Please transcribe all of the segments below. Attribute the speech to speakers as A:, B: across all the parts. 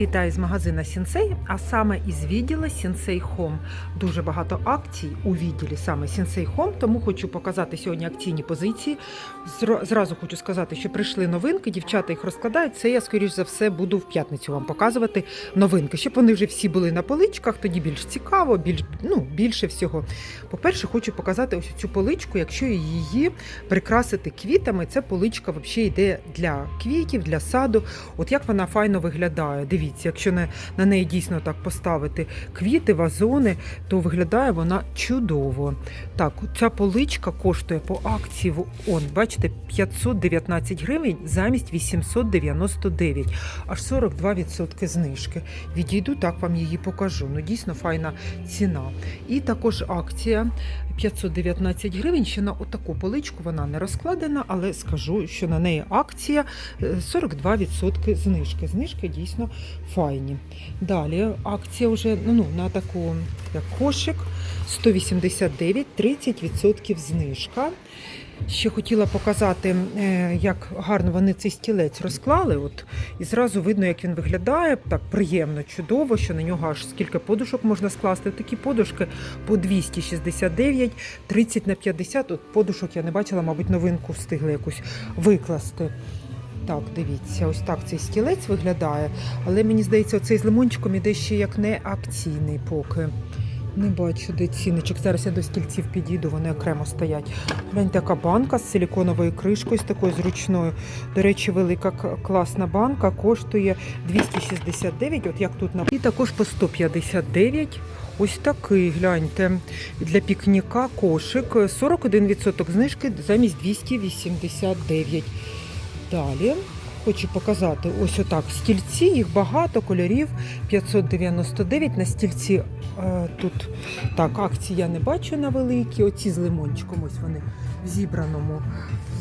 A: Вітаю з магазина Сінсей, а саме із відділу Сінсей Home. Дуже багато акцій у відділі саме Сінсей Home, тому хочу показати сьогодні акційні позиції. Зразу хочу сказати, що прийшли новинки, дівчата їх розкладають. Це я, скоріш за все, буду в п'ятницю вам показувати новинки, щоб вони вже всі були на поличках, тоді більш цікаво, більш, ну, більше всього. По-перше, хочу показати ось цю поличку, якщо її прикрасити квітами, це поличка взагалі йде для квітів, для саду. От як вона файно виглядає. Дивіться, якщо на, на неї дійсно так поставити квіти, вазони, то виглядає вона чудово. Так, ця поличка коштує по акції, он, бачите, 519 гривень замість 899, аж 42% знижки. Відійду, так вам її покажу. Ну, дійсно файна ціна. І також акція 519 гривень. Ще на отаку поличку вона не розкладена, але скажу, що на неї акція е, 42% знижки. Знижки дійсно файні. Далі акція вже ну, на таку як кошик 189, 30% знижка. Ще хотіла показати, е, як гарно вони цей стілець розклали. От, і зразу видно, як він виглядає. Так приємно, чудово, що на нього аж скільки подушок можна скласти. Такі подушки по 269, 30 на 50. От подушок я не бачила, мабуть, новинку встигли якусь викласти. Так, дивіться, ось так цей стілець виглядає. Але мені здається, оцей з лимончиком іде ще як не акційний поки. Не бачу, де ціночок. Зараз я до стільців підійду, вони окремо стоять. Гляньте, така банка з силіконовою кришкою, з такою зручною. До речі, велика класна банка коштує 269, от як тут на і також по 159. Ось такий, гляньте, для пікніка кошик 41% знижки замість 289. Далі хочу показати ось отак стільці, їх багато кольорів 599 на стільці. е, Тут так, акції я не бачу на великі. Оці з лимончиком, ось вони в зібраному.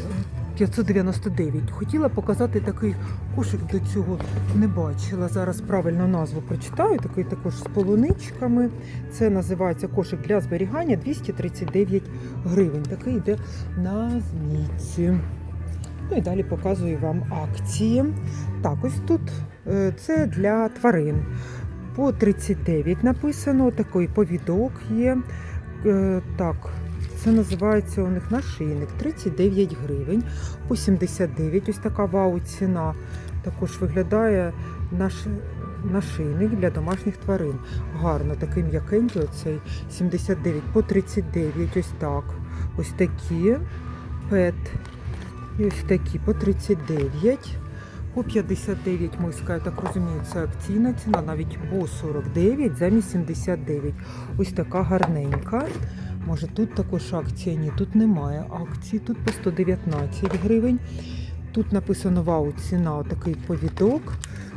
A: Е, 599. Хотіла показати такий кошик до цього не бачила. Зараз правильно назву прочитаю. Такий також з полуничками. Це називається кошик для зберігання 239 гривень. Такий йде на змійці. Ну і далі показую вам акції. Так, ось тут е, це для тварин. По 39 написано, такий повідок є. Е, Так, це називається у них нашийник 39 гривень. По 79 ось така вау ціна. Також виглядає наш нашийник для домашніх тварин. Гарно, такий м'якенький оцей 79 по 39 ось так. Ось такі пет. І ось такі по 39, по 59 миска, я так розумію, це акційна ціна, навіть по 49 замість 79. Ось така гарненька. Може тут також акція? Ні, тут немає акції, тут по 119 гривень. Тут написано вау, ціна, отакий повідок.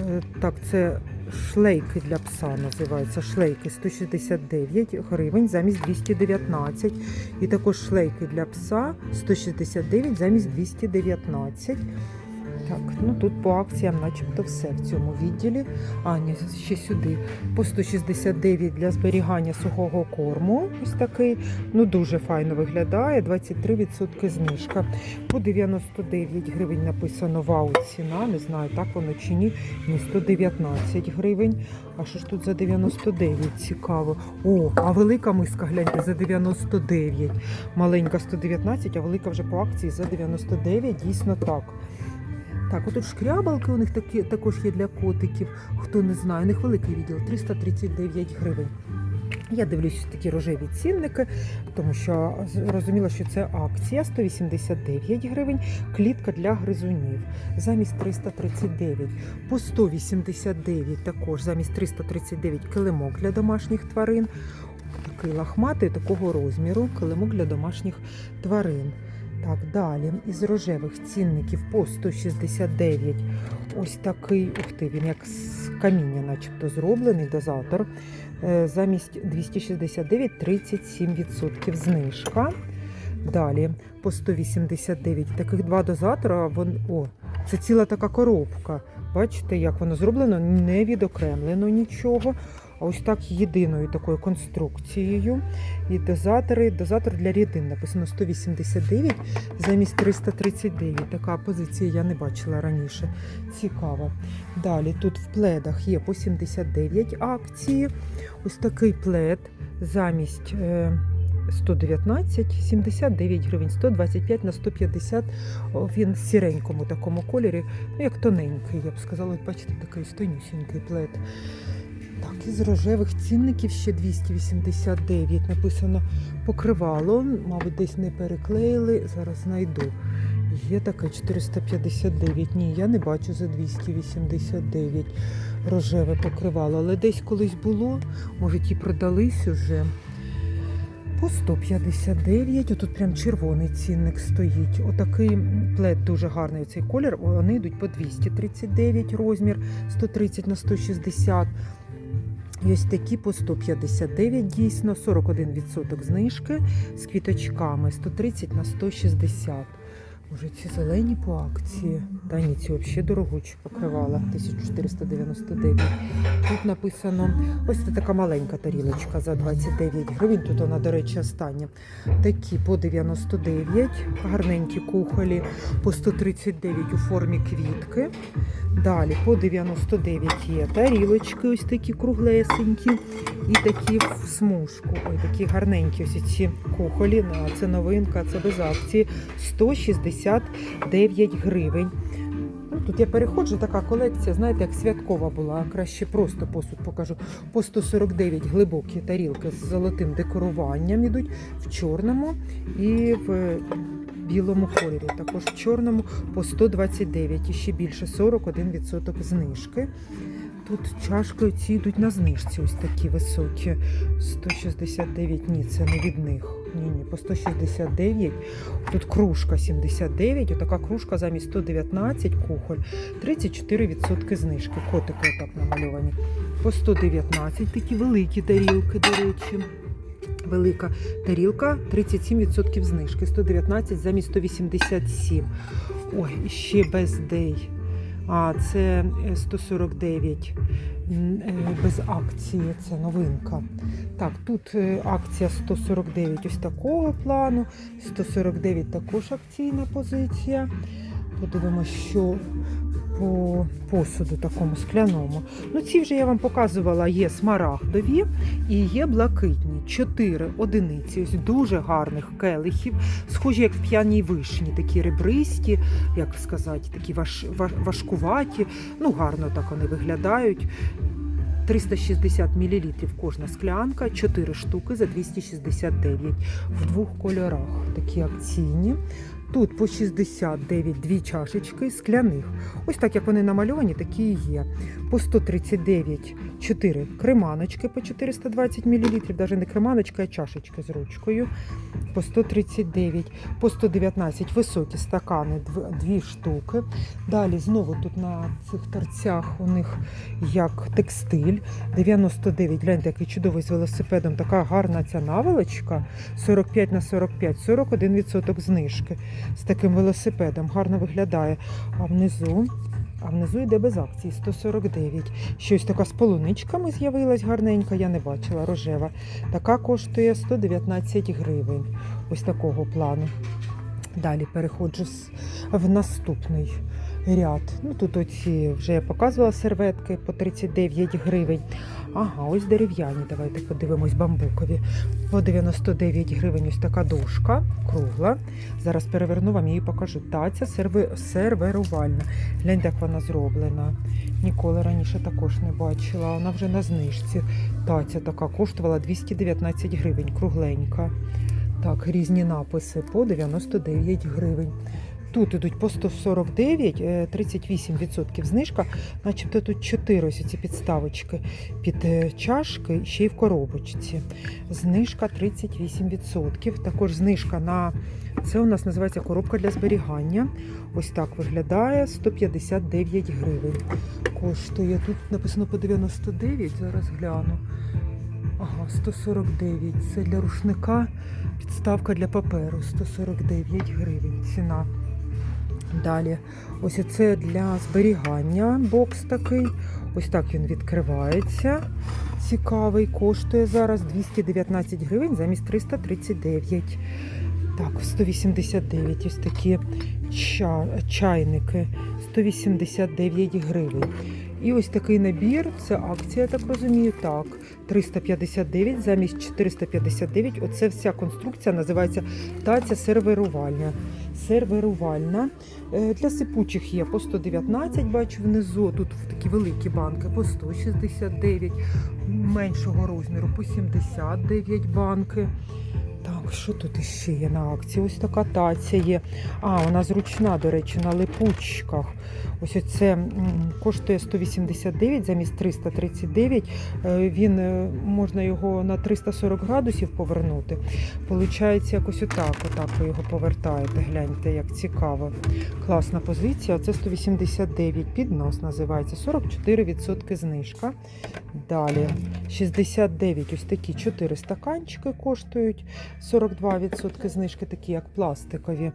A: Е, Так, це шлейки для пса називаються. Шлейки 169 гривень замість 219. І також шлейки для пса 169 замість 219. Так, ну тут по акціям начебто все в цьому відділі. А, ще сюди. По 169 для зберігання сухого корму. Ось такий. Ну дуже файно виглядає. 23% знижка. По 99 гривень написано вау ціна. Не знаю, так воно чи ні. Ні, 119 гривень. А що ж тут за 99? Цікаво. О, а велика миска, гляньте, за 99. Маленька 119, а велика вже по акції за 99. Дійсно так. Так, отут шкрябалки у них такі, також є для котиків. Хто не знає, у них великий відділ 339 гривень. Я дивлюсь такі рожеві цінники, тому що зрозуміла, що це акція 189 гривень, клітка для гризунів замість 339. По 189 також замість 339 килимок для домашніх тварин. Такий лахматий такого розміру килимок для домашніх тварин. Так, далі із рожевих цінників по 169. Ось такий, ух ти, він як з каміння, начебто зроблений дозатор. Е, Замість 269 37% знижка. Далі по 189 таких два дозатора. Вон, о, це ціла така коробка. Бачите, як воно зроблено, не відокремлено нічого. А ось так єдиною такою конструкцією. І дозатори, дозатор для рідин написано 189 замість 339. Така позиція я не бачила раніше. Цікаво. Далі тут в пледах є по 79 акції. Ось такий плед замість. е, 119, 79 гривень, 125 на 150. О, Він в сіренькому такому кольорі, ну як тоненький, я б сказала, бачите, такий стонюсінький плед. Так, із рожевих цінників ще 289 написано покривало, мабуть, десь не переклеїли. Зараз знайду. Є таке 459. Ні, я не бачу за 289 рожеве покривало, але десь колись було, може ті продались уже. По 159, отут прям червоний цінник стоїть. Отакий плед дуже гарний цей колір. Вони йдуть по 239 розмір, 130 на 160. Ось такі по 159 дійсно, 41% знижки з квіточками, 130 на 160. Може, ці зелені по акції. Та ні, ці взагалі дорогучі покривала 1499. Тут написано ось це така маленька тарілочка за 29 гривень. Тут вона, до речі, остання. Такі по 99, гарненькі кухолі по 139 у формі квітки. Далі по 99 є тарілочки, ось такі круглесенькі. І такі в смужку. Ой, такі гарненькі ось ці кухолі. Це новинка, це без акції. 169 гривень. Ну, тут я переходжу, така колекція, знаєте, як святкова була. Краще просто посуд покажу. По 149 глибокі тарілки з золотим декоруванням ідуть в чорному і в білому кольорі. Також в чорному по 129 і ще більше 41% знижки. Тут чашки ці йдуть на знижці, ось такі високі. 169, ні, це не від них. Ні, ні, по 169. Тут кружка 79, отака кружка замість 119 кухоль, 34% знижки. Котики отак намальовані. По 119 такі великі тарілки, до речі. Велика тарілка 37% знижки. 119 замість 187. Ой, ще бездей. А це е, 149 м, е, без акції, це новинка. Так, тут е, акція 149 ось такого плану, 149 також акційна позиція. Подивимося, що по посуду такому скляному. Ну, ці вже я вам показувала, є смарагдові і є блакитні. Чотири одиниці, ось дуже гарних келихів, схожі як в п'яній вишні, такі ребристі, як сказати, такі важ, важ, важкуваті. Ну, гарно так вони виглядають. 360 мл кожна склянка, 4 штуки за 269 в двох кольорах. Такі акційні. Тут по 69 дві чашечки скляних. Ось так як вони намальовані, такі і є. По 139 4 креманочки по 420 мл, навіть не креманочка, а чашечки з ручкою. По 139, по 119 високі стакани, дві штуки. Далі знову тут на цих торцях у них як текстиль. 99, гляньте, який чудовий з велосипедом. Така гарна ця наволочка. 45 на 45, 41% знижки з таким велосипедом. Гарно виглядає. А внизу. А внизу йде без акції 149. Щось така з полуничками з'явилась гарненька, я не бачила, рожева. Така коштує 119 гривень. Ось такого плану. Далі переходжу в наступний ряд. Ну, тут оці вже я показувала серветки по 39 гривень. Ага, ось дерев'яні. Давайте подивимось бамбукові. По 99 гривень ось така дошка, кругла. Зараз переверну вам її покажу. Таця серверувальна. Гляньте, як вона зроблена. Ніколи раніше також не бачила. Вона вже на знижці. Таця така коштувала 219 гривень, кругленька. Так, різні написи по 99 гривень. Тут ідуть по 149, е, 38% знижка, начебто тут 4 ось ці підставочки під е, чашки, ще й в коробочці. Знижка 38%. Також знижка на це у нас називається коробка для зберігання. Ось так виглядає 159 гривень. Коштує тут написано по 99, зараз гляну. Ага, 149. Це для рушника підставка для паперу 149 гривень. Ціна. Далі, ось це для зберігання бокс такий. Ось так він відкривається. Цікавий, коштує зараз 219 гривень замість 339. Так, 189 ось такі чайники. 189 гривень. І ось такий набір, це акція, так розумію, так. 359 замість 459. Оце вся конструкція називається таця серверувальня. Серверувальна. Е, Для сипучих є по 119, бачу внизу. Тут такі великі банки по 169, меншого розміру по 79 банки. Так, що тут іще є на акції? Ось така таця є. А, вона зручна, до речі, на липучках. Ось оце коштує 189 замість 339. Е, Він е, можна його на 340 градусів повернути. Получається, якось отак, отак ви його повертаєте. Гляньте, як цікаво. Класна позиція. Оце 189 піднос називається. 44% знижка. Далі 69, ось такі 4 стаканчики коштують. 42% знижки, такі як пластикові.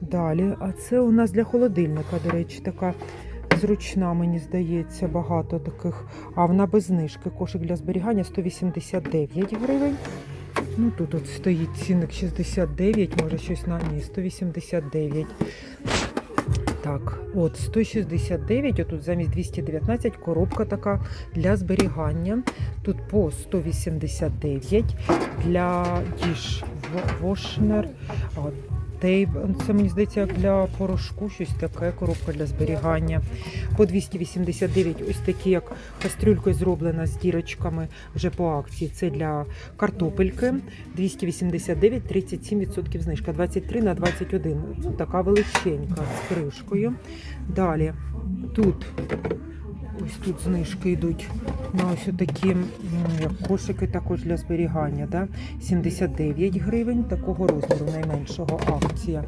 A: Далі, а це у нас для холодильника, до речі, така зручна, мені здається, багато таких. А вона без знижки. Кошик для зберігання 189 гривень. Ну тут от стоїть цінник 69, може щось на ні, 189. Так, от 169, отут замість 219 коробка така для зберігання. Тут по 189 для діж Вошнер. Тейб, це мені здається, як для порошку, щось таке, коробка для зберігання. По 289, ось такі, як кастрюлька зроблена з дірочками вже по акції. Це для картопельки. 289, 37% знижка. 23 на 21. Ну, така величенька з кришкою. Далі тут ось тут знижки йдуть на ось такі кошики також для зберігання. Да? 79 гривень такого розміру, найменшого акція.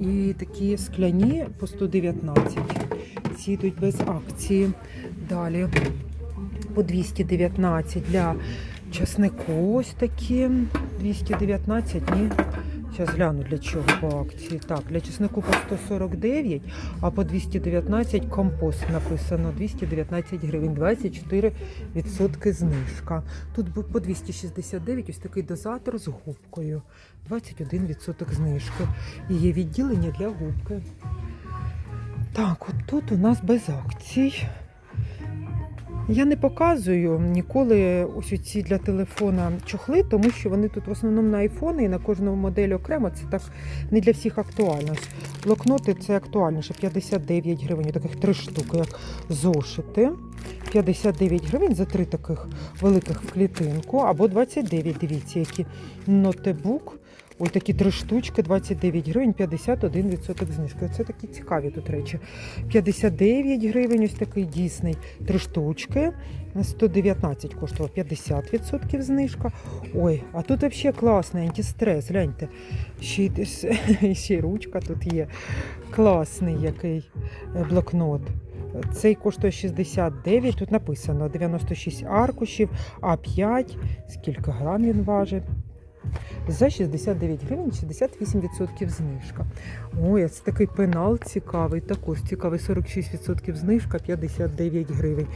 A: І такі скляні по 119. Ці йдуть без акції. Далі по 219 для часнику ось такі. 219, ні. Зараз гляну для чого по акції. Так, для чеснику по 149, а по 219 компост написано 219 гривень, 24% знижка. Тут по 269 ось такий дозатор з губкою. 21% знижки. І є відділення для губки. Так, от тут у нас без акцій. Я не показую ніколи ось ці для телефона чохли, тому що вони тут в основному на айфони і на кожну модель окремо. Це так не для всіх актуально. Блокноти це актуальніше. 59 гривень, таких три штуки, як зошити. 59 гривень за три таких великих в клітинку, або 29, дивіться, які нотебук. Ой, такі три штучки, 29 гривень, 51% знижки. Це такі цікаві тут речі. 59 гривень, ось такий дійсний. Три штучки. 119 коштував 50% знижка. Ой, а тут взагалі класний антистрес. Гляньте. Ще, й- ще ручка тут є. Класний який е, блокнот. Цей коштує 69, тут написано 96 аркушів, А5, скільки грам він важить. За 69 гривень 68% знижка. Ой, це такий пенал цікавий, також цікавий 46% знижка, 59 гривень.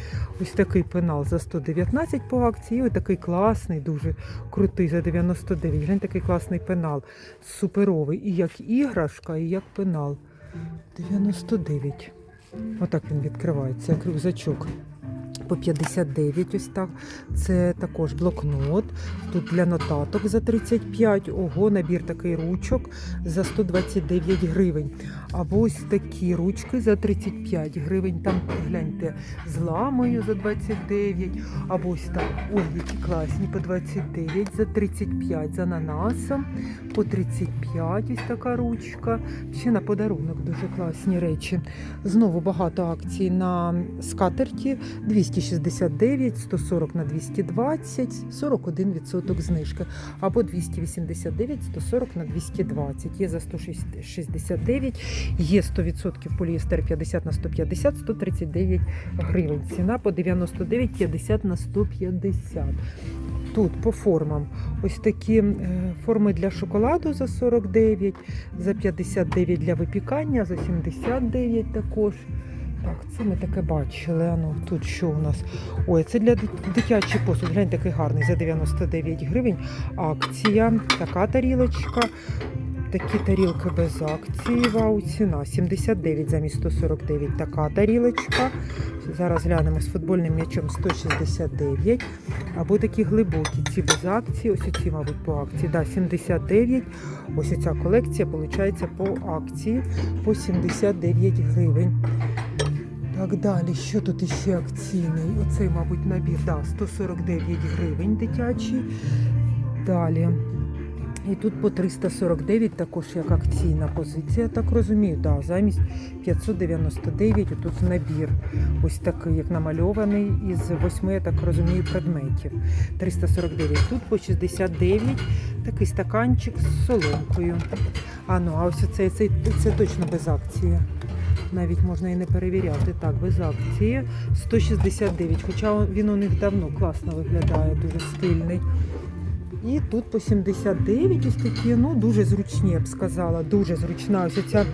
A: Ось такий пенал за 119 по акції. Ось такий класний, дуже крутий за 99. Глянь, такий класний пенал. Суперовий. І як іграшка, і як пенал. 99. Отак він відкривається, як рюкзачок. По 59 ось так. Це також блокнот. Тут для нотаток за 35. Ого, набір такий ручок за 129 гривень. Або ось такі ручки за 35 гривень. Там гляньте з ламою за 29. Або ось так. Ой, які класні по 29, за 35 з ананасом, по 35 ось така ручка. Ще на подарунок дуже класні речі. Знову багато акцій на скатерті 269, 140 на 220, 41% знижки. Або 289, 140 на 220. Є за 169, є 100% поліестер 50 на 150, 139 гривень. Ціна по 99, 50 на 150. тут по формам ось такі е, форми для шоколаду за 49, за 59 для випікання, за 79 також. Так, це ми таке бачили. Ну, тут що у нас? Ой, це для дит- дитячий посуд. Глянь, такий гарний за 99 гривень. Акція, така тарілочка. Такі тарілки без акції. Вау, ціна 79 замість 149. Така тарілочка. Зараз глянемо з футбольним м'ячом 169. Або такі глибокі, ці без акції. Ось ці, мабуть, по акції. Да, 79. Ось ця колекція, виходить, по акції по 79 гривень. Так далі, що тут іще акційний? Оцей, мабуть, набір, да, 149 гривень дитячий. Далі. І тут по 349 також як акційна позиція, так розумію. Да, замість 599 тут набір. Ось такий, як намальований, із восьми, я так розумію, предметів. 349. Тут по 69 такий стаканчик з соломкою. А ну, а ось цей, цей це точно без акції. Навіть можна і не перевіряти. Так, без акції 169. Хоча він у них давно класно виглядає, дуже стильний. І тут по 79 ось такі, ну дуже зручні, я б сказала. Дуже зручна. Ось ця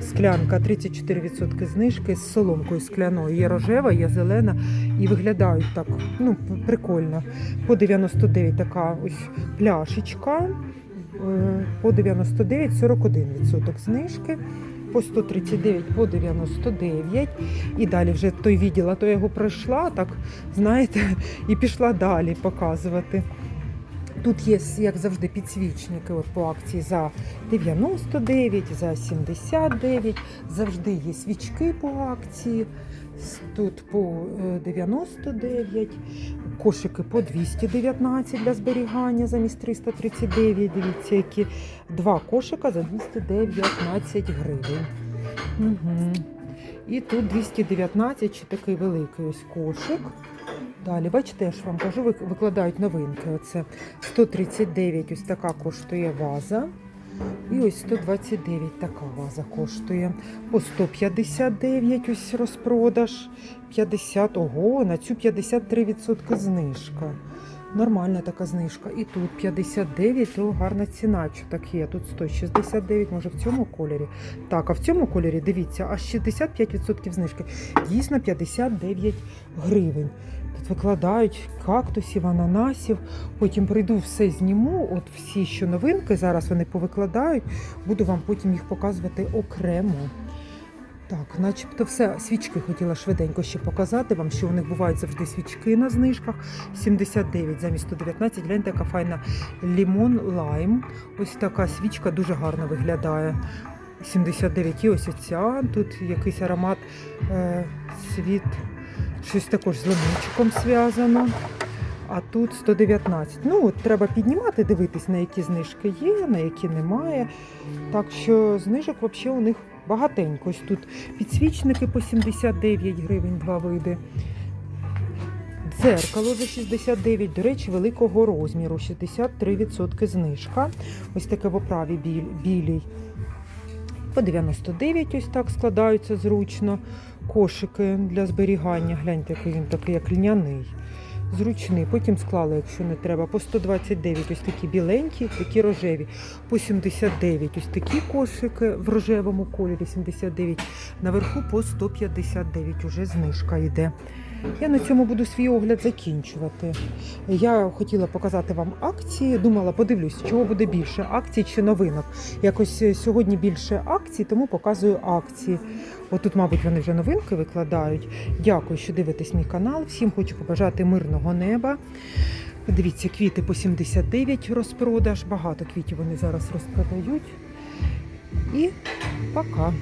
A: склянка 34% знижки з соломкою скляною. Є рожева, є зелена і виглядають так ну, прикольно. По 99 така ось пляшечка. Е, По 99 41% знижки. По 139, по 99. І далі вже той відділ, а то я його пройшла, так, знаєте, і пішла далі показувати. Тут є, як завжди, підсвічники от по акції за 99, за 79. Завжди є свічки по акції. Тут по е, 99, кошики по 219 для зберігання замість 339. Дивіться, які два кошика за 219 гривень. Угу. І тут 219 чи такий великий ось кошик. Далі, бачите, я ж вам кажу, викладають новинки. Оце 139, ось така коштує ваза. І ось 129 така ваза коштує. По 159 ось розпродаж. 50, ого, на цю 53% знижка. Нормальна така знижка. І тут 59, то гарна ціна. Що так є? Тут 169, може в цьому кольорі. Так, а в цьому кольорі, дивіться, аж 65% знижки. Дійсно 59 гривень. Тут викладають кактусів, ананасів. Потім прийду все зніму. От всі, що новинки, зараз вони повикладають. Буду вам потім їх показувати окремо. Так, начебто все. Свічки хотіла швиденько ще показати вам, що у них бувають завжди свічки на знижках. 79 замість 119. Гляньте, яка файна лімон лайм. Ось така свічка дуже гарно виглядає. 79 і ось оця. Тут якийсь аромат е, світ, щось також з лимончиком зв'язано. А тут 119. Ну, от треба піднімати, дивитись, на які знижки є, на які немає. Так що знижок взагалі у них багатенько. Тут підсвічники по 79 гривень, два види. Дзеркало за 69, до речі, великого розміру, 63% знижка. Ось таке в оправі білій. По 99 ось так складаються зручно. Кошики для зберігання. Гляньте, який він такий, як льняний. Зручний. Потім склали, якщо не треба. По 129 ось такі біленькі, такі рожеві. По 79 ось такі кошики в рожевому кольорі, 79. Наверху по 159 уже знижка йде. Я на цьому буду свій огляд закінчувати. Я хотіла показати вам акції. Думала, подивлюсь, чого буде більше акцій чи новинок. Якось е, сьогодні більше акцій, тому показую акції. Отут, мабуть, вони вже новинки викладають. Дякую, що дивитесь мій канал. Всім хочу побажати мирного неба. Дивіться, квіти по 79 розпродаж. Багато квітів вони зараз розпродають. І пока.